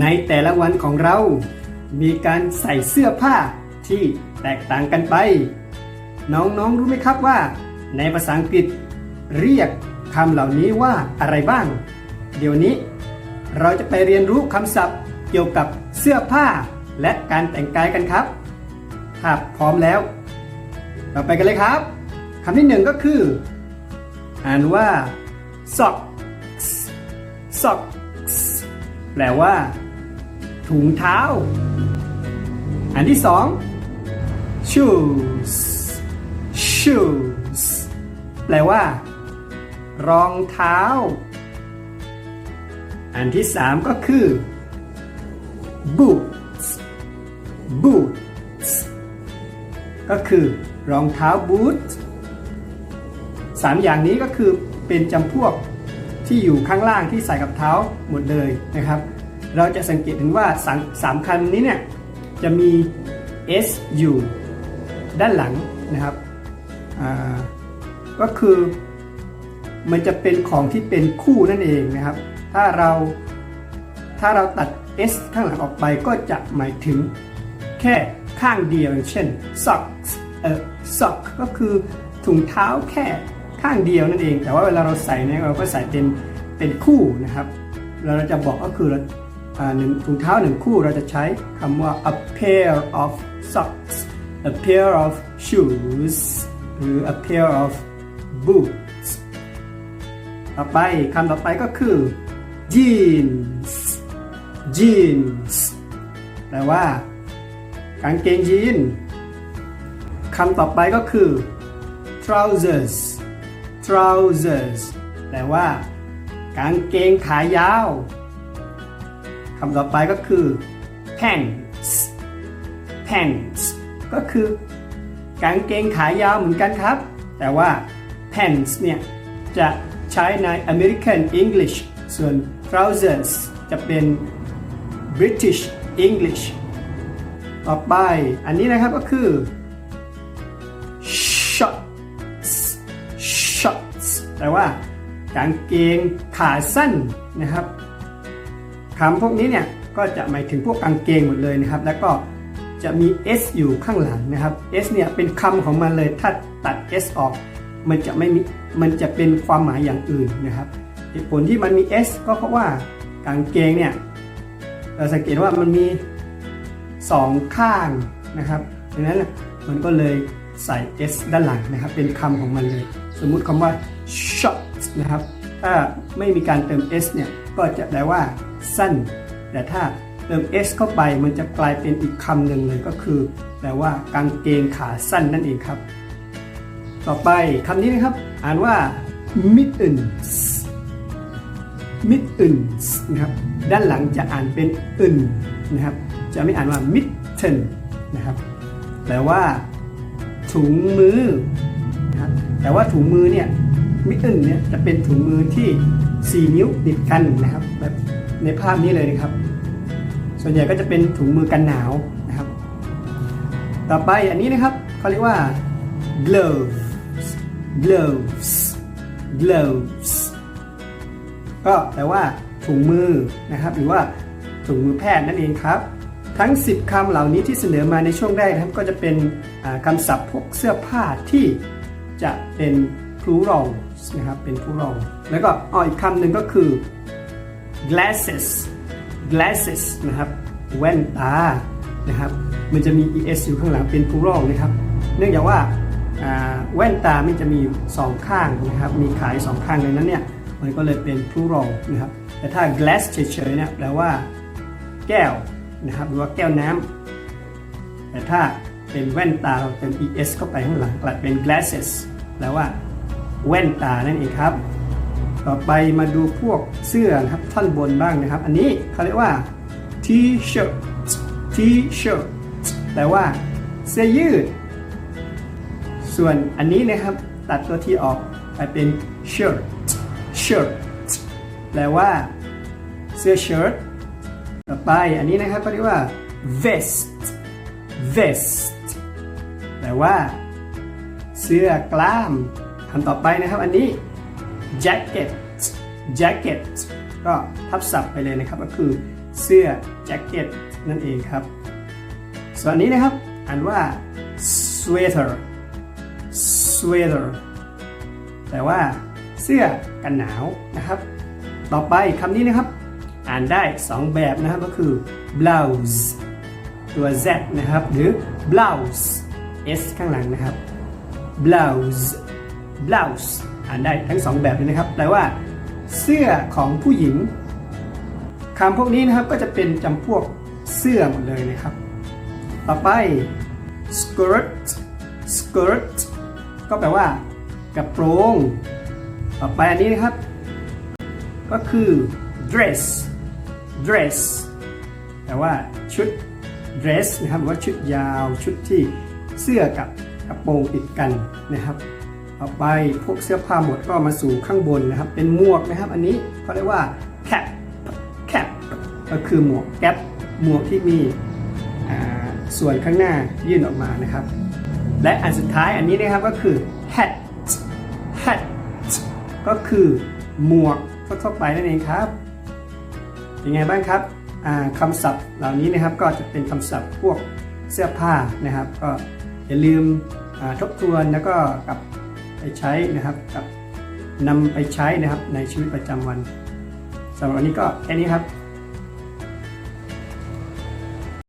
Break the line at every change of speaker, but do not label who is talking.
ในแต่ละวันของเรา มีการใส่เสื้อผ้าที่แตกต่างกันไป น้องๆรู้ไหมครับว่า ในภาษาอังกฤษเรียกคำเหล่านี้ว่าอะไรบ้าง เดี๋ยวนี้ เราจะไปเรียนรู้คำศัพท์เกี่ยวกับเสื้อผ้าและการแต่งกายกันครับถ้าพร้อมแล้ว เราไปกันเลยครับคำที่หนึ่งก็คือ อ่านว่า socks socks แปลว่า ถุงเท้า อันที่สอง shoes shoes แปลว่า รองเท้า อันที่สามก็คือ boots boots ก็คือรองเท้าบูทสามอย่างนี้ก็คือเป็นจำพวก ที่อยู่ข้างล่างที่ใส่กับเท้าหมดเลยนะครับ เราจะสังเกตถึงว่าสามสามคันนี้เนี่ยจะมี S อยู่ด้านหลังนะครับอ่าก็คือมันจะเป็นของที่เป็นคู่นั่นเองนะครับ ถ้าเราถ้าเราตัด S ข้างหลังออกไปก็จะหมายถึงแค่ข้างเดียวอย่างเช่น socks เออ sock ก็คือถุงเท้าแค่ ข้างเดียวนั่นเอง แต่ว่าเวลาเราใส่เนี่ยเราก็ใส่เป็นเป็นคู่นะครับ เราจะบอกก็คืออ่าหนึ่งถุงเท้าหนึ่งคู่เราจะใช้คำว่า a pair of socks a pair of shoes หรือ a pair of boots ต่อไปคำต่อไปก็คือ jeans jeans แปลว่า กางเกงยีนคำต่อไปก็คือ trousers trousers แปลว่า กางเกงขายาวคำต่อไปก็คือ pants pants ก็คือกางเกงขายาวเหมือนกันครับ แต่ว่า pants เนี่ย จะใช้ใน American English ส่วน trousers จะเป็น British English ต่อไปอันนี้นะครับก็คือ แปลว่ากางเกงขาสั้นนะครับคำพวกนี้เนี่ยก็จะหมายถึงพวกกางเกงหมดเลยนะครับ แล้วก็จะมี s อยู่ข้างหลังนะครับ s เนี่ยเป็นคำของมันเลยถ้าตัด s ออก มันจะไม่มีมันจะเป็นความหมายอย่างอื่นนะครับเหตุผลที่มันมี s ก็เพราะว่ากางเกงเนี่ยเราสังเกตว่ามันมีสองข้างนะครับดังนั้นมันก็เลย ใส่ s ด้านหลังนะครับ เป็นคำของมันเลย สมมุติคำว่า short นะครับ ถ้าไม่มีการเติม s เนี่ย ก็จะแปลว่าสั้น แต่ถ้าเติม s เข้าไปมันจะกลายเป็นอีกคำหนึ่งเลยก็คือ แปลว่ากางเกงขาสั้นนั่นเองครับ ต่อไปคำนี้นะครับ อ่านว่า mittens mittens นะครับ ด้านหลังจะอ่านเป็นอึนนะครับ จะไม่อ่านว่า mitten นะครับ แปลว่า ถุงมือนะแต่ว่าถุงมือเนี่ย mitten เนี่ยจะเป็นถุงมือที่ 4 นิ้วติดกันนะครับแบบในภาพนี้เลยนะครับ ส่วนใหญ่ก็จะเป็นถุงมือกันหนาวนะครับ ต่อไปอันนี้นะครับเขาเรียกว่า gloves gloves gloves ก็แปลว่าถุงมือนะครับ หรือว่าถุงมือแพทย์นั่นเองครับ ทั้ง 10คำเหล่านี้ที่เสนอมาในช่วงแรกนะครับก็จะเป็น คำศัพท์พวกเสื้อผ้าที่จะเป็น plural นะครับเป็น plural แล้วก็อ๋ออีกคำหนึ่งก็คือ glasses glasses นะครับแว่นตานะครับมันจะมี es อยู่ข้างหลังเป็น plural นะครับ เนื่องจากว่าแว่นตามันจะมีอยู่สองข้างนะครับมีขายสองข้างดังนั้นเนี่ยมันก็เลยเป็น plural นะครับแต่ถ้า glass เฉยๆเนี่ยแปลว่าแก้วนะครับหรือว่าแก้วน้ำแต่ถ้า เป็นแว่นตาเราเติม es เข้าไปข้างหลังกลายเป็น glasses แปลว่าแว่นตานั่นเองครับ ต่อไปมาดูพวกเสื้อนะครับท่อนบนบ้างนะครับ อันนี้เขาเรียกว่า t-shirt t-shirt แปลว่าเสื้อยืด ส่วนอันนี้นะครับตัดตัวที่ออกไปเป็น shirt shirt แปลว่าเสื้อเชิ้ตต่อไปอันนี้นะครับก็เรียกว่า vest vest แปลว่าเสื้อกล้ามคำต่อไปนะครับ อันนี้ jacket jacket ก็ทับศัพท์ไปเลยนะครับ ก็คือเสื้อแจ็คเก็ตนั่นเองครับ ส่วนนนี้นะครับ อ่านว่า sweater sweater แต่ว่าเสื้อกันหนาวนะครับ ต่อไปคำนี้นะครับ อ่านได้ 2 แบบนะครับก็คือ blouse ตัว z นะครับ หรือ blouse s ข้างหลังนะครับ blouse blouse อ่านได้ทั้ง2แบบเลยนะครับ แปลว่า เสื้อของผู้หญิงคำพวกนี้นะครับก็จะเป็นจำพวกเสื้อหมดเลยนะครับ ต่อไป skirt skirt ก็แปลว่ากระโปรง ต่อไปอันนี้นะครับ ก็คือ dress dress แปลว่าชุด dress นะครับหรือว่าชุดยาวชุดที่ เสื้อกับกระโปรงติดกันนะครับต่อไปพวกเสื้อผ้าหมดก็มาสู่ข้างบนนะครับ เป็นหมวกนะครับ อันนี้เขาเรียกว่า cap cap ก็คือหมวกแก๊ปหมวกที่มีส่วนข้างหน้ายื่นออกมานะครับ และอันสุดท้ายอันนี้นะครับก็คือ hat hat ก็คือหมวกทั่วไปนั่นเองครับเป็นไงบ้างครับคำศัพท์เหล่านี้นะครับก็จะเป็นคำศัพท์พวกเสื้อผ้านะครับก็ อย่าลืมทบทวนแล้วก็กลับไปใช้นะครับกับนำไปใช้นะครับในชีวิตประจำวันสำหรับวันนี้ก็แค่นี้ครับ